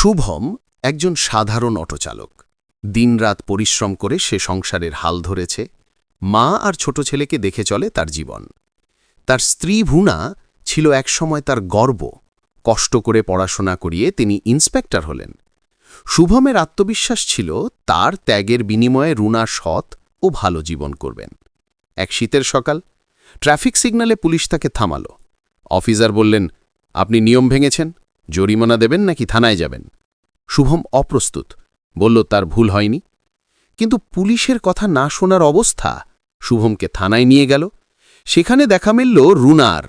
শুভম একজন সাধারণ অটোচালক। দিনরাত পরিশ্রম করে সে সংসারের হাল ধরেছে, মা আর ছোট ছেলেকে দেখে চলে তার জীবন। তার স্ত্রী ভুনা ছিল একসময় তার গর্ব, কষ্ট করে পড়াশোনা করিয়ে তিনি ইন্সপেক্টর হলেন। শুভমের আত্মবিশ্বাস ছিল, তার ত্যাগের বিনিময়ে রুনা সৎ ও ভালো জীবন করবেন। এক শীতের সকাল, ট্রাফিক সিগনালে পুলিশ তাকে থামাল। অফিসার বললেন, আপনি নিয়ম ভেঙেছেন জরিমানা দেবেন নাকি থানায় যাবেন? শুভম অপ্রস্তুত। বলল, তার ভুল হয়নি। কিন্তু পুলিশের কথা না শোনার অবস্থা শুভমকে থানায় নিয়ে গেল। সেখানে দেখা মিলল রুনার।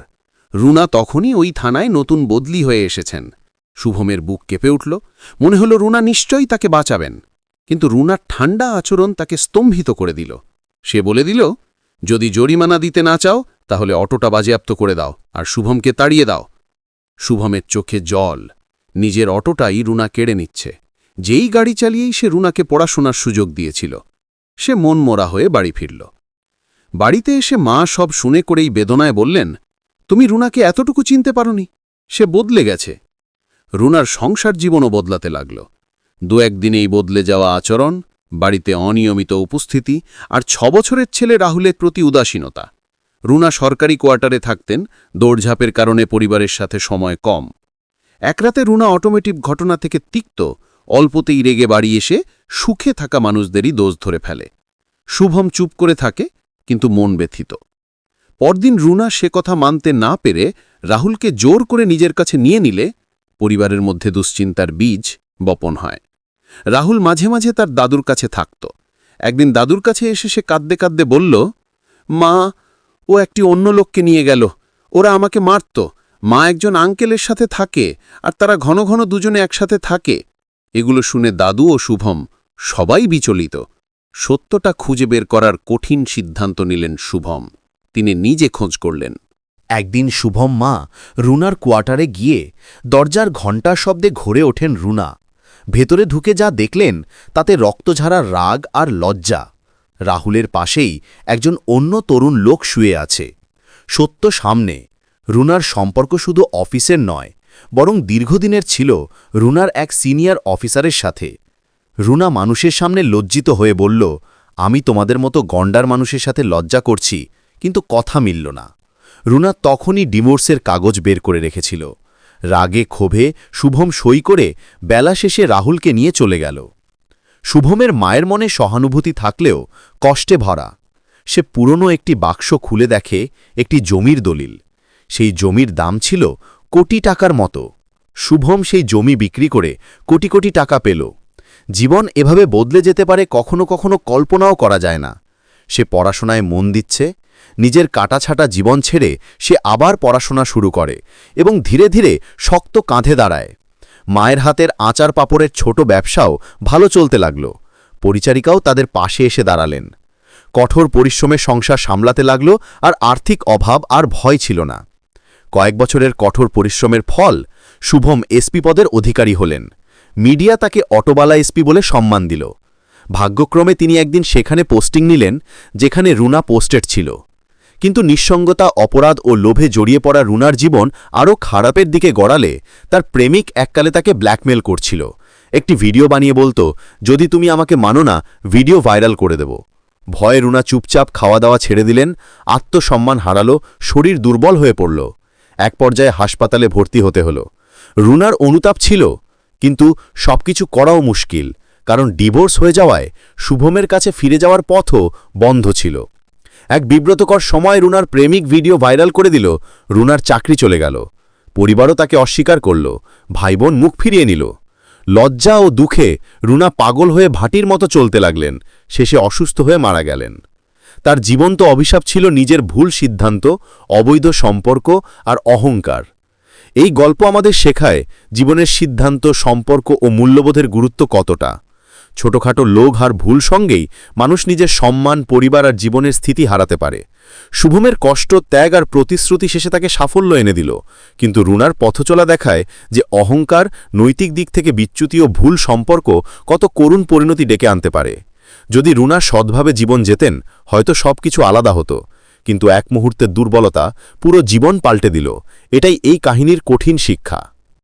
রুনা তখনই ওই থানায় নতুন বদলি হয়ে এসেছেন। শুভমের বুক কেঁপে উঠল। মনে হল রুনা নিশ্চয়ই তাকে বাঁচাবেন। কিন্তু রুনার ঠান্ডা আচরণ তাকে স্তম্ভিত করে দিল। সে বলে দিল, যদি জরিমানা দিতে না চাও, তাহলে অটোটা বাজেয়াপ্ত করে দাও আর শুভমকে তাড়িয়ে দাও। শুভমের চোখে জল। নিজের অটোটাই রুনা কেড়ে নিচ্ছে। যেই গাড়ি চালিয়েই সে রুনাকে পড়াশোনার সুযোগ দিয়েছিল, সে মন মনমরা হয়ে বাড়ি ফিরল। বাড়িতে এসে মা সব শুনে করেই বেদনায় বললেন, তুমি রুনাকে এতটুকু চিনতে পারোনি? সে বদলে গেছে। রুনার সংসার জীবনও বদলাতে লাগল। দু একদিনেই বদলে যাওয়া আচরণ, বাড়িতে অনিয়মিত উপস্থিতি আর ছ বছরের ছেলে রাহুলের প্রতি উদাসীনতা। রুনা সরকারি কোয়ার্টারে থাকতেন, দৌড়ঝাঁপের কারণে পরিবারের সাথে সময় কম। এক রাতে রুনা অটোমেটিভ ঘটনা থেকে তিক্ত, অল্পতেই রেগে বাড়ি এসে সুখে থাকা মানুষদেরই দোষ ধরে ফেলে। শুভম চুপ করে থাকে, কিন্তু মন ব্যথিত। পরদিন রুনা সে কথা মানতে না পেরে রাহুলকে জোর করে নিজের কাছে নিয়ে নিলে পরিবারের মধ্যে দুশ্চিন্তার বীজ বপন হয়। রাহুল মাঝে মাঝে তার দাদুর কাছে থাকত। একদিন দাদুর কাছে এসে সে কাঁদতে কাঁদতে বলল, মা ও একটি অন্য লোককে নিয়ে গেল। ওরা আমাকে মারত। মা একজন আঙ্কেলের সাথে থাকে আর তারা ঘন ঘন দুজনে একসাথে থাকে। এগুলো শুনে দাদু ও শুভম সবাই বিচলিত। সত্যটা খুঁজে বের করার কঠিন সিদ্ধান্ত নিলেন শুভম। তিনি নিজে খোঁজ করলেন। একদিন শুভম মা রুনার কোয়ার্টারে গিয়ে দরজার ঘণ্টা শব্দে ঘরে ওঠেন রুনা। ভেতরে ঢুকে যা দেখলেন, তাতে রক্তঝাড়া রাগ আর লজ্জা। রাহুলের পাশেই একজন অন্য তরুণ লোক শুয়ে আছে। সত্য সামনে, রুনার সম্পর্ক শুধু অফিসের নয়, বরং দীর্ঘদিনের ছিল রুনার এক সিনিয়র অফিসারের সাথে। রুনা মানুষের সামনে লজ্জিত হয়ে বলল, আমি তোমাদের মতো গন্ডার মানুষের সাথে লজ্জা করছি, কিন্তু কথা মিলল না। রুনা তখনই ডিভোর্সের কাগজ বের করে রেখেছিল। রাগে ক্ষোভে শুভম সই করে বেলা শেষে রাহুলকে নিয়ে চলে গেল। শুভমের মায়ের মনে সহানুভূতি থাকলেও কষ্টে ভরা। সে পুরনো একটি বাক্স খুলে দেখে একটি জমির দলিল। সেই জমির দাম ছিল কোটি টাকার মতো। শুভম সেই জমি বিক্রি করে কোটি কোটি টাকা পেল। জীবন এভাবে বদলে যেতে পারে কখনো কখনো কল্পনাও করা যায় না। সে পড়াশোনায় মন দিচ্ছে, নিজের কাটাছাটা জীবন ছেড়ে সে আবার পড়াশোনা শুরু করে এবং ধীরে ধীরে শক্ত কাঁধে দাঁড়ায়। মায়ের হাতের আচার পাপড়ের ছোট ব্যবসাও ভালো চলতে লাগল। পরিচারিকাও তাদের পাশে এসে দাঁড়ালেন। কঠোর পরিশ্রমে সংসার সামলাতে লাগল আর আর্থিক অভাব আর ভয় ছিল না। কয়েক বছরের কঠোর পরিশ্রমের ফল শুভম এসপি পদের অধিকারী হলেন। মিডিয়া তাকে অটোবালা এসপি বলে সম্মান দিল। ভাগ্যক্রমে তিনি একদিন সেখানে পোস্টিং নিলেন, যেখানে রুনা পোস্টেড ছিল। কিন্তু নিঃসঙ্গতা, অপরাধ ও লোভে জড়িয়ে পড়া রুনার জীবন আরও খারাপের দিকে গড়ালে তার প্রেমিক এককালে তাকে ব্ল্যাকমেল করছিল। একটি ভিডিও বানিয়ে বলতো, যদি তুমি আমাকে মানো না, ভিডিও ভাইরাল করে দেব। ভয়ে রুনা চুপচাপ খাওয়া দাওয়া ছেড়ে দিলেন, আত্মসম্মান হারালো, শরীর দুর্বল হয়ে পড়ল। এক পর্যায়ে হাসপাতালে ভর্তি হতে হল। রুনার অনুতাপ ছিল, কিন্তু সবকিছু করাও মুশকিল, কারণ ডিভোর্স হয়ে যাওয়ায় শুভমের কাছে ফিরে যাওয়ার পথও বন্ধ ছিল। এক বিব্রতকর সময় রুনার প্রেমিক ভিডিও ভাইরাল করে দিল। রুনার চাকরি চলে গেল। পরিবারও তাকে অস্বীকার করল। ভাইবোন মুখ ফিরিয়ে নিল। লজ্জা ও দুঃখে রুনা পাগল হয়ে ভাটির মতো চলতে লাগলেন। শেষে অসুস্থ হয়ে মারা গেলেন। তার জীবন্ত অভিশাপ ছিল নিজের ভুল সিদ্ধান্ত, অবৈধ সম্পর্ক আর অহংকার। এই গল্প আমাদের শেখায় জীবনের সিদ্ধান্ত, সম্পর্ক ও মূল্যবোধের গুরুত্ব কতটা। ছোটখাটো লোভ আর ভুল সঙ্গেই মানুষ নিজের সম্মান, পরিবার আর জীবনের স্থিতি হারাতে পারে। শুভমের কষ্ট, ত্যাগ আর প্রতিশ্রুতি শেষে তাকে সাফল্য এনে দিল। কিন্তু রুনার পথচলা দেখায় যে অহংকার, নৈতিক দিক থেকে বিচ্যুতি ও ভুল সম্পর্ক কত করুণ পরিণতি ডেকে আনতে পারে। যদি রুনা সৎভাবে জীবন যেতেন, হয়তো সব কিছু আলাদা হতো। কিন্তু এক মুহূর্তের দুর্বলতা পুরো জীবন পাল্টে দিল। এটাই এই কাহিনীর কঠিন শিক্ষা।